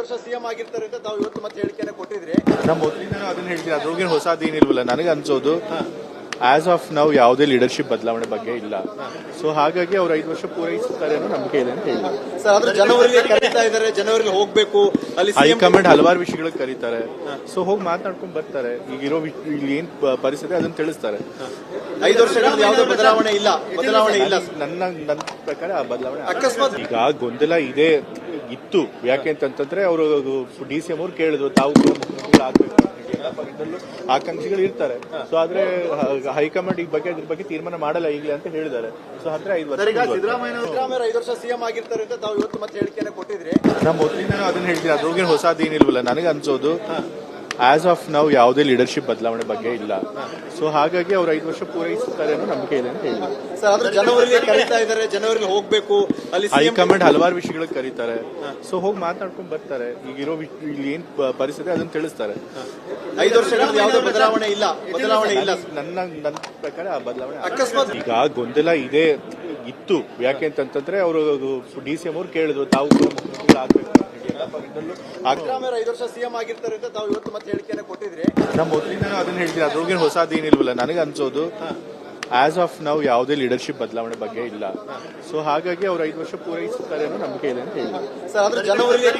ವರ್ಷ ಸಿಎಂ ಆಗಿರ್ತಾರೆ ಅಂತ ತಾವು ಇವತ್ತು ಮತ್ತೆ ಹೇಳಿಕೆಯನ್ನು ಕೊಟ್ಟಿದ್ರಿ. ನಮ್ಮ ಮೊದಲಿಂದ ಅದನ್ನ ಹೇಳ್ತೀನಿ ಅದ್ರೊಳಗೆ ಹೊಸದೇನಿಲ್ವಲ್ಲ ನನಗೆ ಅನ್ಸೋದು ಆಸ್ ಆಫ್ ನಾವು ಯಾವುದೇ ಲೀಡರ್ಶಿಪ್ ಬದಲಾವಣೆ ಬಗ್ಗೆ ಇಲ್ಲ. ಸೊ ಹಾಗಾಗಿ ಅವ್ರು ಐದು ವರ್ಷ ಪೂರೈಸುತ್ತಾರೆ ಅನ್ನೋ ನಂಬಿಕೆ ಇದೆ ಅಂತ ಹೇಳಿ ಸರ್ ಆದ್ರೆ ಜನವರಿಗೆ ಕರೀತಾ ಇದ್ದಾರೆ ಜನವರಿಗೆ ಹೋಗ್ಬೇಕು. ಅಲ್ಲಿ ಹೈಕಮಾಂಡ್ ಹಲವಾರು ವಿಷಯಗಳಿಗೆ ಕರೀತಾರೆ. ಸೊ ಹೋಗಿ ಮಾತನಾಡ್ಕೊಂಡು ಬರ್ತಾರೆ. ಈಗಿರೋ ವಿ- ಇಲ್ಲಿ ಏನ್ ಪ- ಪರಿಸ್ಥಿತಿ ಅದನ್ನ ತಿಳಿಸ್ತಾರೆ. ಐದು ವರ್ಷಗಳ ಯಾವುದೇ ಬದಲಾವಣೆ ಇಲ್ಲ. ಬದಲಾವಣೆ ಇಲ್ಲ. ನನ್ನ ನನ್ನ ಪ್ರಕಾರ ಆ ಬದಲಾವಣೆ ಅಕಸ್ಮಾತ್ ಈಗ ಗೊಂದಲ ಇದೆ. ಇತ್ತು. ಯಾಕೆ ಅಂತಂತಂದ್ರೆ ಅವರು ಡಿ ಸಿ ಎಂ ಅವ್ರು ಕೇಳಿದ್ರು ತಾವು ಆಕಾಂಕ್ಷಿಗಳು ಇರ್ತಾರೆ. ಸೊ ಆದ್ರೆ ಹೈಕಮಾಂಡ್ ಈ ಬಗ್ಗೆ ಇದ್ರ ಬಗ್ಗೆ ತೀರ್ಮಾನ ಮಾಡಲ್ಲ ಈಗಲೇ ಅಂತ ಹೇಳಿದ್ದಾರೆ. ಸೊ ಹತ್ರ ಐದು ವರ್ಷ. ಸಿದ್ದರಾಮಯ್ಯ ಐದು ವರ್ಷ ಸಿಎಂ ಆಗಿರ್ತಾರೆ ಅಂತ ತಾವು ಇವತ್ತು ಮತ್ತೆ ಹೇಳಿಕೆಯನ್ನು ಕೊಟ್ಟಿದ್ರಿ. ನಮ್ಮ ಮೊದಲಿಂದ ಅದನ್ನ ಹೇಳ್ತೀನಿ ಅದ್ರೊಳಗೆ ಹೊಸದೇನಿಲ್ವಲ್ಲ ನನಗೆ ಅನ್ಸೋದು ಆಸ್ ಆಫ್ ನಾವು ಯಾವುದೇ ಲೀಡರ್ಶಿಪ್ ಬದಲಾವಣೆ ಬಗ್ಗೆ ಇಲ್ಲ. ಸೊ ಹಾಗಾಗಿ ಅವ್ರು ಐದು ವರ್ಷ ಪೂರೈಸುತ್ತಾರೆ ಅನ್ನೋ ನಂಬಿಕೆ ಇದೆ ಅಂತ ಹೇಳಿ ಜನವರಿಗೆ ಕರೀತಾ ಇದ್ದಾರೆ ಜನವರಿಗೆ ಹೋಗ್ಬೇಕು. ಅಲ್ಲಿ ಹೈಕಮಾಂಡ್ ಹಲವಾರು ವಿಷಯಗಳಿಗೆ ಕರೀತಾರೆ. ಸೊ ಹೋಗಿ ಮಾತಾಡ್ಕೊಂಡು ಬರ್ತಾರೆ. ಈಗಿರೋ ಇರೋ ಇಲ್ಲಿ ಏನ್ ಪರಿಸ್ಥಿತಿ ಅದನ್ನ ತಿಳಿಸ್ತಾರೆ. ಐದು ವರ್ಷಗಳ ಯಾವುದೇ ಬದಲಾವಣೆ ಇಲ್ಲ. ಬದಲಾವಣೆ ಇಲ್ಲ. ನನ್ನ ನನ್ನ ಪ್ರಕಾರ ಆ ಬದಲಾವಣೆ ಅಕಸ್ಮಾತ್ ಈಗ ಗೊಂದಲ ಇದೆ ಇತ್ತು. ಯಾಕೆ ಅಂತಂತಂದ್ರೆ ಅವರು ಡಿ ಸಿ ಎಂ ಅವ್ರು ಕೇಳಿದ್ರು ತಾವು ಮುಖ್ಯಮಂತ್ರಿಗಳು ಆಗ್ಬೇಕು ಸಿದ್ದರಾಮಯ್ಯ ಐದು ವರ್ಷ ಸಿಎಂ ಆಗಿರ್ತಾರೆ ಅಂತ ತಾವು ಇವತ್ತು ಮತ್ತೆ ಹೇಳಿಕೆಯನ್ನು ಕೊಟ್ಟಿದ್ರಿ. ನಮ್ಮ ಮೊದಲಿಂದ ಅದನ್ನ ಹೇಳ್ತೀನಿ ಅದ್ರೊಳಗೆ ಹೊಸದೇನಿಲ್ವಲ್ಲ ನನಗೆ ಅನ್ಸೋದು ಆಸ್ ಆಫ್ ನಾವು ಯಾವುದೇ ಲೀಡರ್ಶಿಪ್ ಬದಲಾವಣೆ ಬಗ್ಗೆ ಇಲ್ಲ. ಸೊ ಹಾಗಾಗಿ ಅವ್ರು ಐದು ವರ್ಷ ಪೂರೈಸುತ್ತಾರೆ ಅನ್ನೋ ನಂಬಿಕೆ ಇದೆ ಅಂತ ಹೇಳಿ ಸರ್ ಆದ್ರೆ ಜನವರಿಗೆ